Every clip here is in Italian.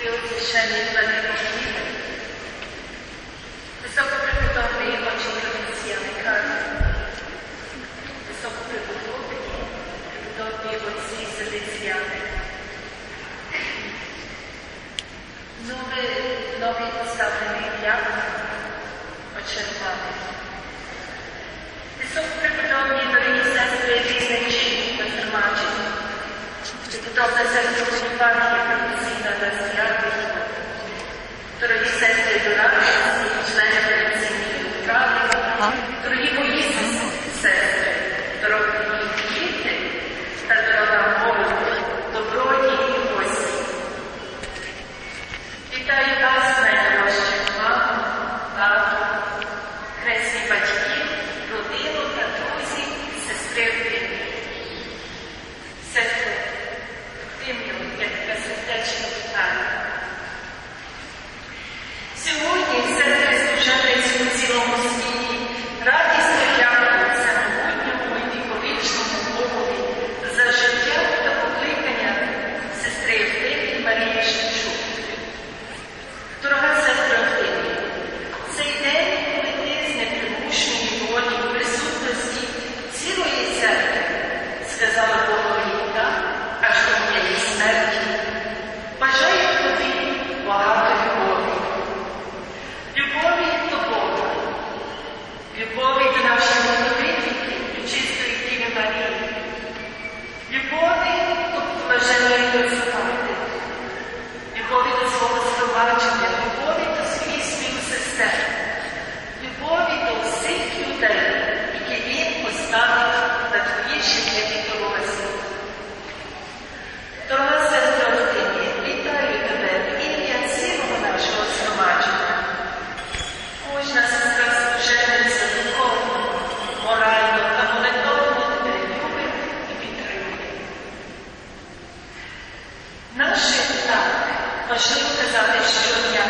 Senhor me chamei para vir comigo. Eu só vou perguntar bem a ti que eu disse a Ricardo. Eu só vou perguntar bem, perguntar bem a ti se eu disse a Nove, nove passate nei piatti, ho cercato. E só Nasze plany, właśnie pokazane w środku.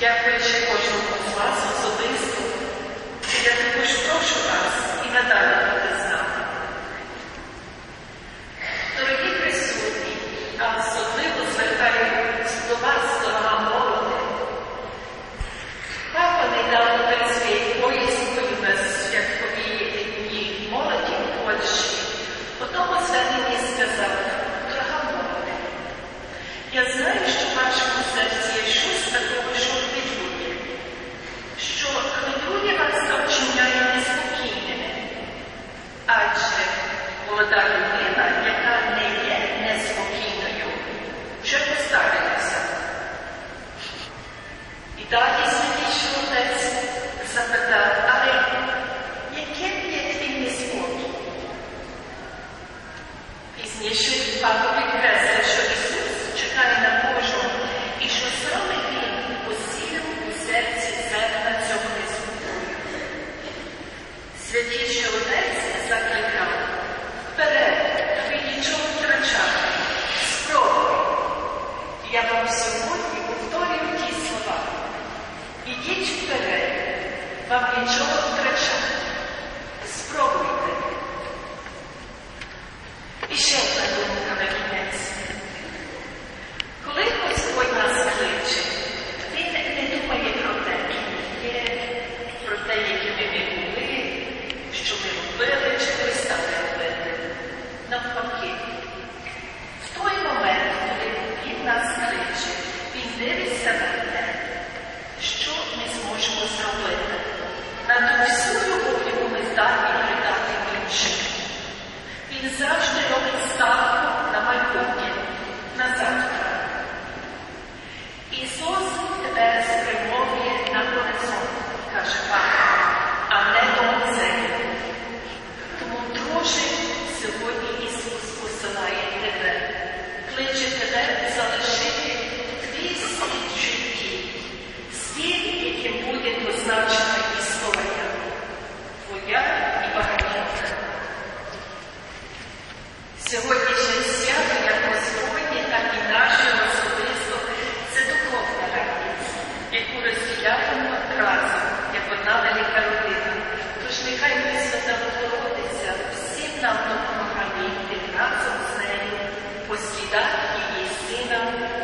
que a que hoje não o façam sob isso, que é depois trouxe o chorassem e nadaram. сьогодні повторюю ті слова. Ідіть вперед, вам нічого втрачати. Спробуйте. І ще одна думка.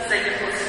St. Nicholas